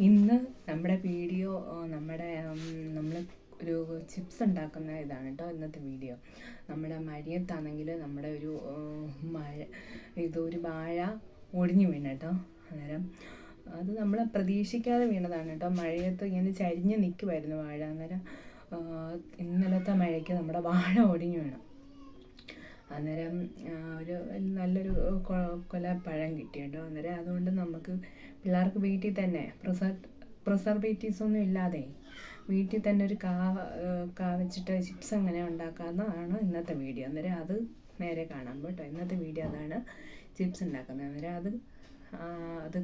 ഇന്ന് നമ്മുടെ വീഡിയോ നമ്മുടെ നമ്മൾ ഒരു ചിപ്സ് ഉണ്ടാക്കുന്ന ഇതാണ് കേട്ടോ ഇന്നത്തെ വീഡിയോ. നമ്മുടെ മഴയത്താണെങ്കിൽ നമ്മുടെ ഒരു മഴ ഇതൊരു വാഴ ഒടിഞ്ഞു വീണ കേട്ടോ അന്നേരം. അത് നമ്മൾ പ്രതീക്ഷിക്കാതെ വീണതാണ് കേട്ടോ മഴയത്ത് ഇങ്ങനെ ചരിഞ്ഞ് നിൽക്കുമായിരുന്നു വാഴ. അന്നേരം ഇന്നലത്തെ മഴയ്ക്ക് നമ്മുടെ വാഴ ഒടിഞ്ഞു വീണു. അന്നേരം ഒരു നല്ലൊരു കൊ- കൊല പഴം കിട്ടി കേട്ടോ. അന്നേരം അതുകൊണ്ട് നമുക്ക് പിള്ളേർക്ക് വീട്ടിൽ തന്നെ പ്രിസർ പ്രിസർവേറ്റീവ്സ് ഒന്നും ഇല്ലാതെ വീട്ടിൽ തന്നെ ഒരു കാ കാ വെച്ചിട്ട് ചിപ്സ് അങ്ങനെ ഉണ്ടാക്കാമെന്നാണ് ഇന്നത്തെ വീഡിയോ. അന്നേരം അത് നേരെ കാണാം കേട്ടോ. ഇന്നത്തെ വീഡിയോ അതാണ് ചിപ്സ് ഉണ്ടാക്കുന്നത്. അന്നേരം അത് അത്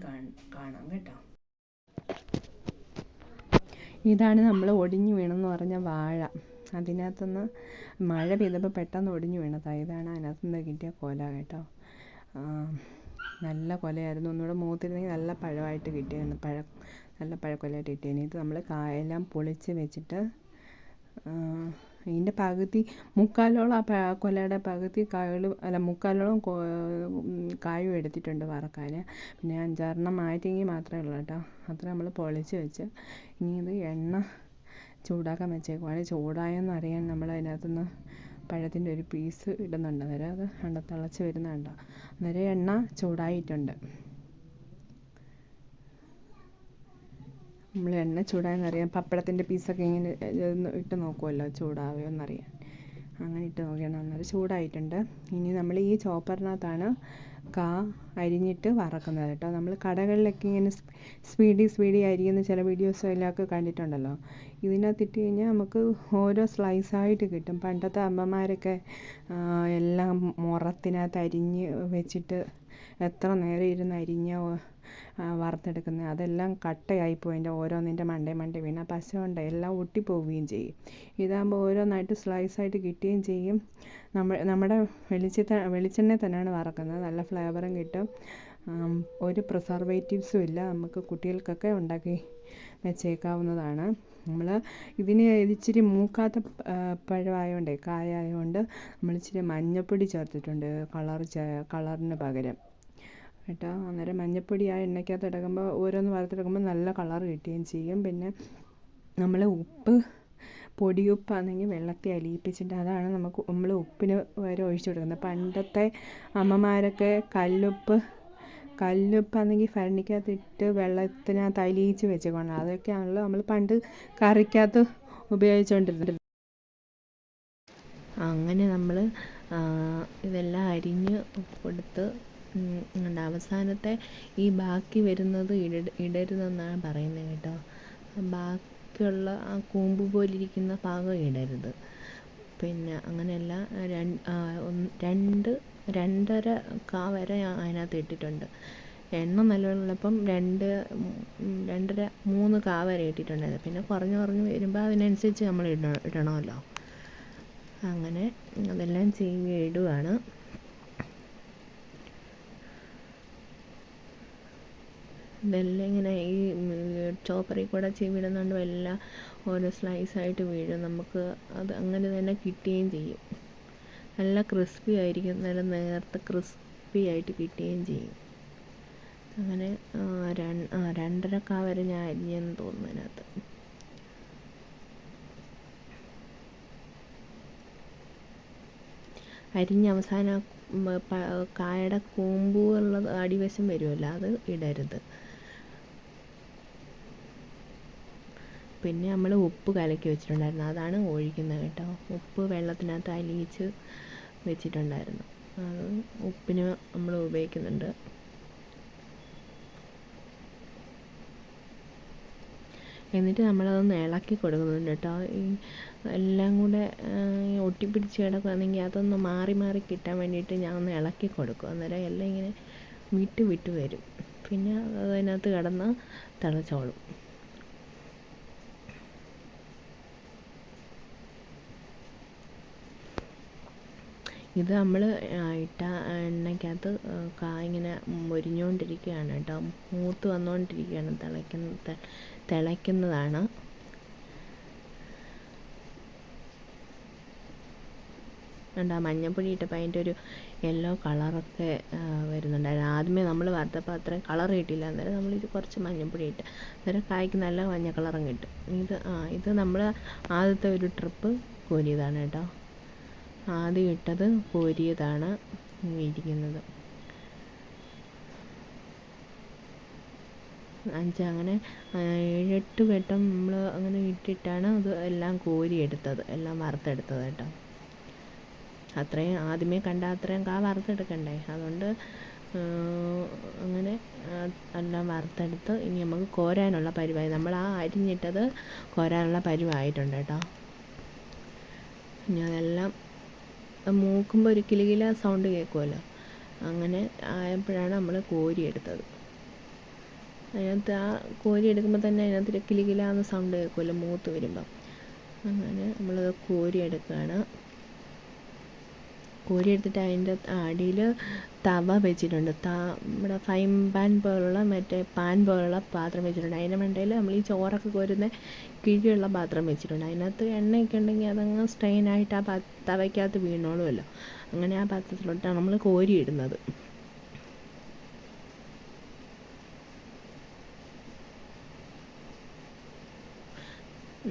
കാണാം കേട്ടോ. ഇതാണ് നമ്മൾ ഒടിഞ്ഞു വീണെന്ന് പറഞ്ഞ വാഴ. അതിനകത്തുനിന്ന് മഴ പെയ്തപ്പോൾ പെട്ടെന്ന് ഒടിഞ്ഞു വീണതാണ് ഇതാണ് അതിനകത്തുനിന്ന് കിട്ടിയ കൊല കേട്ടോ. നല്ല കൊലയായിരുന്നു. ഒന്നുകൂടെ മൂത്തിരുന്നെങ്കിൽ നല്ല പഴമായിട്ട് കിട്ടിയായിരുന്നു പഴ നല്ല പഴക്കൊലയായിട്ട് കിട്ടിയേനെ. ഇത് നമ്മൾ കായെല്ലാം പൊളിച്ച് വെച്ചിട്ട് ഇതിന്റെ പകുതി മുക്കാലോളം ആ കൊലയുടെ പകുതി കായകളും അല്ല മുക്കാലോളം കായും എടുത്തിട്ടുണ്ട് വറക്കാൻ പിന്നെ അഞ്ചാറെണ്ണം മാറ്റിയെങ്കിൽ മാത്രമേ ഉള്ളൂ കേട്ടോ. അത്ര നമ്മൾ പൊളിച്ച് വെച്ച് ഇനി ഇത് എണ്ണ ചൂടാക്കാൻ വെച്ചേക്കുവാണ് ചൂടായെന്ന് അറിയാൻ നമ്മൾ അതിനകത്തുനിന്ന് പഴത്തിന്റെ ഒരു പീസ് ഇടുന്നുണ്ട്. അന്നേരം അത് കണ്ട? തിളച്ച് വരുന്നുണ്ട് അന്നേരം എണ്ണ ചൂടായിട്ടുണ്ട്. നമ്മൾ എണ്ണ ചൂടായെന്നറിയാം പപ്പടത്തിന്റെ പീസൊക്കെ ഇങ്ങനെ ഇട്ട് നോക്കുമല്ലോ ചൂടാവുമോ എന്നറിയാൻ അങ്ങനെ ഇട്ട് നോക്കിയാണ്. അന്നേരം ചൂടായിട്ടുണ്ട്. ഇനി നമ്മൾ ഈ ചോപ്പറിനകത്താണ് കാ അരിഞ്ഞിട്ട് വറക്കുന്നത് കേട്ടോ. നമ്മൾ കടകളിലൊക്കെ ഇങ്ങനെ സ്പീഡി സ്പീഡി അരിയുന്ന ചില വീഡിയോസിലൊക്കെ കണ്ടിട്ടുണ്ടല്ലോ. ഇതിനകത്ത് ഇട്ട് കഴിഞ്ഞാൽ നമുക്ക് ഓരോ സ്ലൈസായിട്ട് കിട്ടും. പണ്ടത്തെ അമ്മമാരൊക്കെ എല്ലാം മുറത്തിനകത്ത് അരിഞ്ഞ് വെച്ചിട്ട് എത്ര നേരം ഇരുന്ന് അരിഞ്ഞ വറുത്തെടുക്കുന്നത്. അതെല്ലാം കട്ടയായി പോയിന്റെ ഓരോന്നിന്റെ മണ്ടേ മണ്ടേ വീണ പശ കൊണ്ട് എല്ലാം ഒട്ടിപ്പോവുകയും ചെയ്യും. ഇതാകുമ്പോൾ ഓരോന്നായിട്ട് സ്ലൈസായിട്ട് കിട്ടുകയും ചെയ്യും. നമ്മൾ നമ്മുടെ വെളിച്ചെണ്ണ വെളിച്ചെണ്ണ തന്നെയാണ് വറക്കുന്നത്. നല്ല ഫ്ലേവറും കിട്ടും. ഒരു പ്രിസർവേറ്റീവ്സും ഇല്ല. നമുക്ക് കുട്ടികൾക്കൊക്കെ ഉണ്ടാക്കി വെച്ചേക്കാവുന്നതാണ്. നമ്മൾ ഇതിന് ഇതിച്ചിരി മൂക്കാത്ത പഴമായതുകൊണ്ട് കായായതുകൊണ്ട് നമ്മൾ ഇച്ചിരി മഞ്ഞൾപ്പൊടി ചേർത്തിട്ടുണ്ട്. കളർ കളറിന് പകരം. കേട്ടോ? അന്നേരം മഞ്ഞപ്പൊടി ആ എണ്ണയ്ക്കകത്ത് ഇടക്കുമ്പോൾ ഓരോന്ന് വറുത്തെടുക്കുമ്പോൾ നല്ല കളർ കിട്ടുകയും ചെയ്യും. പിന്നെ നമ്മൾ ഉപ്പ് പൊടിയുപ്പാണെങ്കിൽ വെള്ളത്തിൽ അലിയിപ്പിച്ചിട്ട് അതാണ് നമുക്ക് നമ്മൾ ഉപ്പിന് വരെ ഒഴിച്ചു കൊടുക്കുന്നത്. പണ്ടത്തെ അമ്മമാരൊക്കെ കല്ലുപ്പ് കല്ലുപ്പാണെങ്കിൽ ഭരണിക്കകത്തിട്ട് വെള്ളത്തിനകത്ത് അലിയിച്ച് വെച്ചേക്കണം അതൊക്കെയാണല്ലോ നമ്മൾ പണ്ട് കറിക്കകത്ത് ഉപയോഗിച്ചുകൊണ്ടിരുന്നത് അങ്ങനെ നമ്മൾ ഇതെല്ലാം അരിഞ്ഞ് കൊടുത്ത് അവസാനത്തെ ഈ ബാക്കി വരുന്നത് ഇട ഇടരുതെന്നാണ് പറയുന്നത് കേട്ടോ. ബാക്കിയുള്ള ആ കൂമ്പ് പോലിരിക്കുന്ന ഭാഗം ഇടരുത്. പിന്നെ അങ്ങനെയല്ല രണ്ട് രണ്ടര കാ വരെ അതിനകത്ത് ഇട്ടിട്ടുണ്ട്. എണ്ണ നല്ലവണ്ണപ്പം രണ്ട് രണ്ടര മൂന്ന് കാ വരെ ഇട്ടിട്ടുണ്ടായിരുന്നു. പിന്നെ കുറഞ്ഞ് കുറഞ്ഞ് വരുമ്പോൾ അതിനനുസരിച്ച് നമ്മൾ ഇട ഇടണമല്ലോ. അങ്ങനെ അതെല്ലാം ചെയ്ത് ഇടുവാണ്. ഇതെല്ലാം ഇങ്ങനെ ഈ ചോപ്പറിൽ കൂടെ ചെവിടുന്നുണ്ട് എല്ലാം ഓരോ സ്ലൈസായിട്ട് വീഴും. നമുക്ക് അത് അങ്ങനെ തന്നെ കിട്ടുകയും ചെയ്യും. നല്ല ക്രിസ്പി ആയിരിക്കും. നല്ല നേർത്ത ക്രിസ്പി ആയിട്ട് കിട്ടുകയും ചെയ്യും. അങ്ങനെ രണ്ടര കാ വരെ ഞാൻ അരിഞ്ഞെന്ന് തോന്നുന്നു അതിനകത്ത്. അരിഞ്ഞ് അവസാനം കായയുടെ കൂമ്പ് അടിവശം വരുമല്ലോ അത് ഇടരുത്. പിന്നെ നമ്മൾ ഉപ്പ് കലക്കി വെച്ചിട്ടുണ്ടായിരുന്നു. അതാണ് ഒഴിക്കുന്നത് കേട്ടോ. ഉപ്പ് വെള്ളത്തിനകത്ത് അലിയിച്ച് വെച്ചിട്ടുണ്ടായിരുന്നു. അത് ഉപ്പിന് നമ്മൾ ഉപയോഗിക്കുന്നുണ്ട്. എന്നിട്ട് നമ്മളതൊന്ന് ഇളക്കി കൊടുക്കുന്നുണ്ട് കേട്ടോ. ഈ എല്ലാം കൂടെ ഒട്ടിപ്പിടിച്ച് കിടക്കുകയാണെങ്കിൽ അതൊന്ന് മാറി മാറി കിട്ടാൻ വേണ്ടിയിട്ട് ഞാൻ ഒന്ന് ഇളക്കി കൊടുക്കും. അന്നേരം എല്ലാം ഇങ്ങനെ വിട്ട് വിട്ട് വരും. പിന്നെ അതിനകത്ത് കിടന്ന് തിളച്ചോളും. ഇത് നമ്മൾ ഇട്ട എണ്ണയ്ക്കകത്ത് കാ ഇങ്ങനെ മൊരിഞ്ഞുകൊണ്ടിരിക്കുകയാണ് കേട്ടോ. മൂത്ത് വന്നുകൊണ്ടിരിക്കുകയാണ് തിളയ്ക്കുന്ന തിളയ്ക്കുന്നതാണ്. കണ്ടാ മഞ്ഞപ്പൊടി ഇട്ടപ്പോൾ അതിന്റെ ഒരു യെല്ലോ കളറൊക്കെ വരുന്നുണ്ടായിരുന്നു ആദ്യമേ നമ്മൾ വറുത്തപ്പോൾ അത്രയും കളർ കിട്ടിയില്ല. അന്നേരം നമ്മളിത് കുറച്ച് മഞ്ഞപ്പൊടി ഇട്ട് അന്നേരം കായ്ക്ക് നല്ല മഞ്ഞ കളറും കിട്ടും. ഇത് ആ ഇത് നമ്മൾ ആദ്യത്തെ ഒരു ട്രിപ്പ് കോരിയതാണ് കേട്ടോ. ആദ്യം ഇട്ടത് കോരിയതാണ് ഇരിക്കുന്നത് അഞ്ച് അങ്ങനെ ഏഴെട്ട് വട്ടം നമ്മൾ അങ്ങനെ ഇട്ടിട്ടാണ് അത് എല്ലാം കോരിയെടുത്തത് എല്ലാം വറുത്തെടുത്തത് കേട്ടോ. അത്രയും ആദ്യമേ കണ്ട അത്രയും കാ വറുത്തെടുക്കണ്ടേ? അതുകൊണ്ട് അങ്ങനെ എല്ലാം വറുത്തെടുത്ത് ഇനി നമുക്ക് കോരാനുള്ള പരിവായി നമ്മൾ ആ അരിഞ്ഞിട്ടത് കോരാനുള്ള പരിവായിട്ടുണ്ട് കേട്ടോ. ഇനി അതെല്ലാം മൂക്കുമ്പോൾ ഒരു കിലുകില സൗണ്ട് കേൾക്കുമല്ലോ അങ്ങനെ ആയപ്പോഴാണ് നമ്മൾ കോരിയെടുത്തത് അതിനകത്ത് ആ കോരി എടുക്കുമ്പോൾ തന്നെ അതിനകത്ത് കിലുകിലാന്ന് സൗണ്ട് കേൾക്കുമല്ലോ മൂത്ത് വരുമ്പം. അങ്ങനെ നമ്മളത് കോരി എടുക്കുകയാണ് കോരി എടുത്തിട്ട് അതിന്റെ അടിയിൽ തവ വെച്ചിട്ടുണ്ട്. ത നമ്മുടെ ഫൈൻ പാൻ പോലുള്ള മറ്റേ പാൻ പോലുള്ള പാത്രം വെച്ചിട്ടുണ്ട്. അതിന്റെ മണ്ടയിൽ നമ്മൾ ഈ ചോറൊക്കെ കോരുന്ന കിഴിയുള്ള പാത്രം വെച്ചിട്ടുണ്ട്. അതിനകത്ത് എണ്ണയൊക്കെ ഉണ്ടെങ്കിൽ അതങ്ങ് സ്ട്രെയിനായിട്ട് ആ പാ തവയ്ക്കകത്ത് വീണോളുമല്ലോ. അങ്ങനെ ആ പാത്രത്തിലോട്ടാണ് നമ്മൾ കോരിയിടുന്നത്.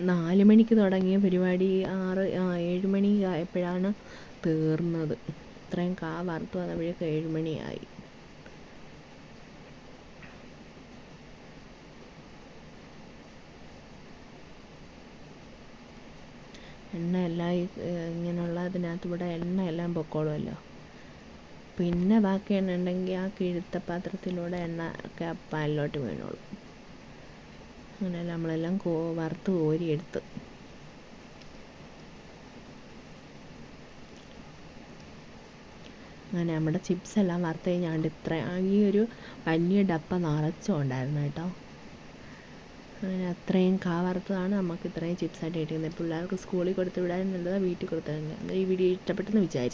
നാല് മണിക്ക് തുടങ്ങിയ പരിപാടി ആറ് ഏഴ് മണി ആയപ്പോഴാണ് തീർന്നത്. ഇത്രയും കാ വറുത്ത് വന്നപ്പോഴേക്ക് ഏഴുമണിയായി. എണ്ണ എല്ലാം ഇങ്ങനെയുള്ള അതിനകത്ത് ഇവിടെ എണ്ണ എല്ലാം പൊക്കോളുമല്ലോ. പിന്നെ ബാക്കി എണ്ണ ഉണ്ടെങ്കിൽ ആ കിഴുത്ത പാത്രത്തിലൂടെ എണ്ണ ഒക്കെ പാലിലോട്ട് വീണോളും. അങ്ങനെ നമ്മളെല്ലാം കോ വറുത്ത് കോരിയെടുത്ത്. അങ്ങനെ നമ്മുടെ ചിപ്സ് എല്ലാം വറുത്ത് കഴിഞ്ഞാണ്ട് ഇത്ര ഈ ഒരു വലിയ ഡപ്പ നിറച്ചുണ്ടായിരുന്നു കേട്ടോ. അങ്ങനെ അത്രയും കാ വറുത്തതാണ് നമുക്ക് ഇത്രയും ചിപ്സായിട്ട് കിട്ടിയത് പിള്ളേർക്ക് സ്കൂളിൽ കൊടുത്ത് വിടാൻ നല്ലതാണ് വീട്ടിൽ കൊടുത്തു ഈ വീഡിയോ ഇഷ്ടപ്പെട്ടെന്ന് വിചാരിച്ചു